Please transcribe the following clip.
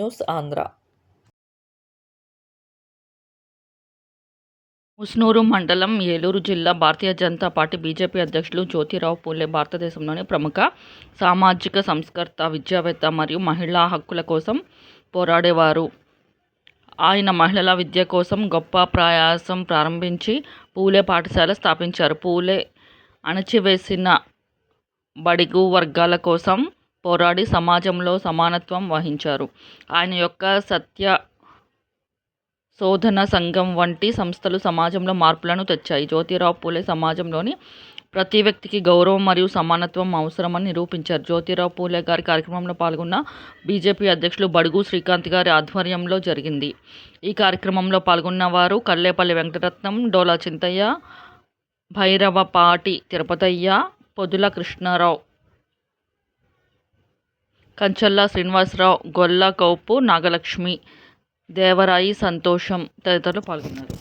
News Andhra Musunuru మండలం ఏలూరు జిల్లా Bharatiya Janata party BJP అధ్యక్షులు జ్యోతిరావు పూలే భారతదేశంలోని ప్రముఖ సామాజిక సంస్కర్త విద్యావేత్త మరియు మహిళా హక్కుల కోసం పోరాడేవారు. ఆయన మహిళల విద్య కోసం గొప్ప ప్రయాసం ప్రారంభించి పూలే పాఠశాల స్థాపించారు. పూలే అణచివేసిన బడిగు వర్గాల కోసం పోరాడి సమాజంలో సమానత్వం వహించారు. ఆయన యొక్క సత్య శోధన సంఘం వంటి సంస్థలు సమాజంలో మార్పులను తెచ్చాయి. జ్యోతిరావు పూలే సమాజంలోని ప్రతి వ్యక్తికి గౌరవం మరియు సమానత్వం అవసరమని నిరూపించారు. జ్యోతిరావు పూలే గారి కార్యక్రమంలో పాల్గొన్న బీజేపీ అధ్యక్షులు బడుగు శ్రీకాంత్ గారి ఆధ్వర్యంలో జరిగింది. ఈ కార్యక్రమంలో పాల్గొన్న వారు కల్లేపల్లి వెంకటరత్నం డోలా చింతయ్య భైరవపాటి తిరుపతయ్య పొదుల కృష్ణారావు కంచల్లా శ్రీనివాసరావు గొల్ల కౌపు నాగలక్ష్మి దేవరాయి సంతోషం తదితరులు పాల్గొన్నారు.